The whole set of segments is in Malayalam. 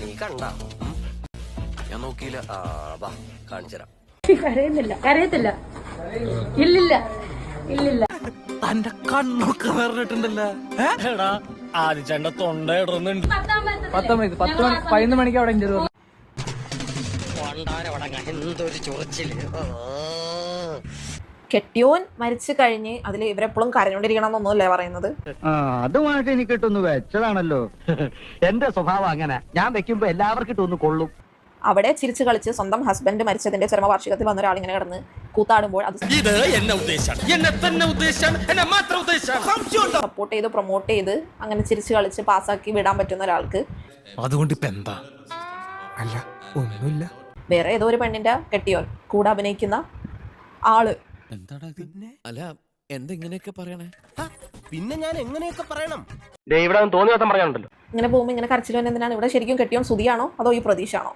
നീ കണ്ട? ഞാൻ നോക്കിയില്ല. ആ വാ കാണിച്ചുതരാം. കരയുന്നില്ല. കരയത്തില്ല. ഇല്ലില്ല. ഇല്ലില്ല. തന്റെ കണ്ണൊക്കെ വേറിട്ടുണ്ടല്ലോ എടാ ആദിച്ചേണ്ട തൊണ്ട ഇടുന്നുണ്ട് പത്തൊമ്പത് പത്ത് മണി പതിനൊന്ന് മണിക്ക് അവിടെ ഇന്റർവ്യൂ എന്തൊരു ചൊറിച്ചിൽ. കെട്ടിയോൻ മരിച്ചു കഴിഞ്ഞ് അതിൽ ഇവരെപ്പോഴും കരഞ്ഞോണ്ടിരിക്കണം എന്നൊന്നുമല്ലേ പറയുന്നത് അതുമായിട്ട് എനിക്ക് ഇട്ടൊന്ന് വെച്ചതാണല്ലോ. എന്റെ സ്വഭാവം അങ്ങനെ. ഞാൻ വെക്കുമ്പോ എല്ലാവർക്കും ഇട്ടൊന്ന് കൊള്ളും. അവിടെ ചിരിച്ചു കളിച്ച് സ്വന്തം ഹസ്ബൻഡ് മരിച്ചതിന്റെ ചരമവാർഷികത്തിൽ വന്ന ഒരാൾ ഇങ്ങനെ കിടന്ന് കൂത്താടുമ്പോൾ അത് ഇത് എന്നെ ഉദ്ദേശാണ്. എന്നെ തന്നെ ഉദ്ദേശാണ്. എന്നെ മാത്രം ഉദ്ദേശാണ്. സപ്പോർട്ട് ചെയ്ത് പ്രൊമോട്ട് ചെയ്ത് അങ്ങനെ ചിരിച്ചു കളിച്ച് പാസ്സാക്കി വിടാൻ പറ്റുന്ന ഒരാൾക്ക് അതുകൊണ്ട് ഇപ്പൊ എന്താ? അല്ല ഒന്നുമില്ല. വേറെ ഏതോ ഒരു പെണ്ണിന്റെ കെട്ടിയോൻ കൂടെ അഭിനയിക്കുന്ന ആൾ അല്ല എന്തെങ്ങനെയൊക്കെ പറയണേ? പിന്നെ ഞാൻ എങ്ങനെയൊക്കെ പറയണം? ഇവിടെ തോന്നി വട്ടം പറയാനുണ്ടല്ലോ ഇങ്ങനെ പോകുമ്പോ ഇങ്ങനെ കരച്ചിൽ വന്ന് എന്തിനാണ്? ഇവിടെ ശരിക്കും കെട്ടിയോ സുതിയാണോ അതോ ഈ പ്രതീക്ഷയാണോ?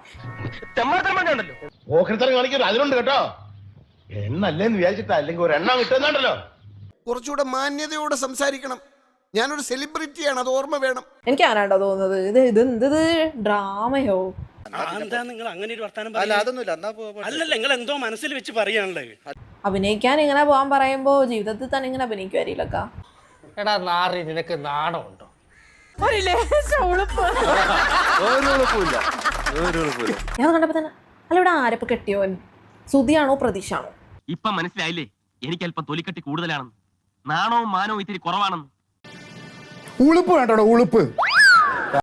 അതിലുണ്ട് കേട്ടോ. എണ്ണല്ലേന്ന് വിചാരിച്ചിട്ടാ അല്ലെങ്കിൽ ഒരു എണ്ണം കിട്ടുന്നുണ്ടല്ലോ കുറച്ചുകൂടെ മാന്യതയോടെ സംസാരിക്കണം. ഞാനൊരു സെലിബ്രിറ്റിയാണ് അത് ഓർമ്മ വേണം. എനിക്ക് ആരാണ്ടോ തോന്നുന്നത്? ഇത് ഇത് എന്ത് ഡ്രാമയോ? എന്താ നിങ്ങൾ അങ്ങനെ ഒരു വർത്താനം അല്ല അതൊന്നുമില്ല. അല്ലല്ല നിങ്ങൾ എന്തോ മനസ്സിൽ വെച്ച് പറയാനുള്ളത്. അഭിനയിക്കാൻ ഇങ്ങനെ പോകാൻ പറയുമ്പോ ജീവിതത്തിൽ തന്നെ ഇങ്ങനെ അഭിനയിക്കുമായിരിക്കില്ലക്ക എടാ നാറി നിനക്ക് നാണമുണ്ടോ? ഞാൻ കണ്ടപ്പോ തന്നെ അല്ല ഇവിടെ ആരപ്പ് കെട്ടിയോൻ സുതിയാണോ പ്രതീക്ഷയാണോ? ഇപ്പൊ മനസ്സിലായില്ലേ? എനിക്ക് അല്പം തൊലിക്കട്ടി കൂടുതലാണെന്ന്. നാണവും മാനവും ഇത്തിരി കുറവാണെന്ന്. ഉളുപ്പ് വേണ്ടോ ഉളുപ്പ്.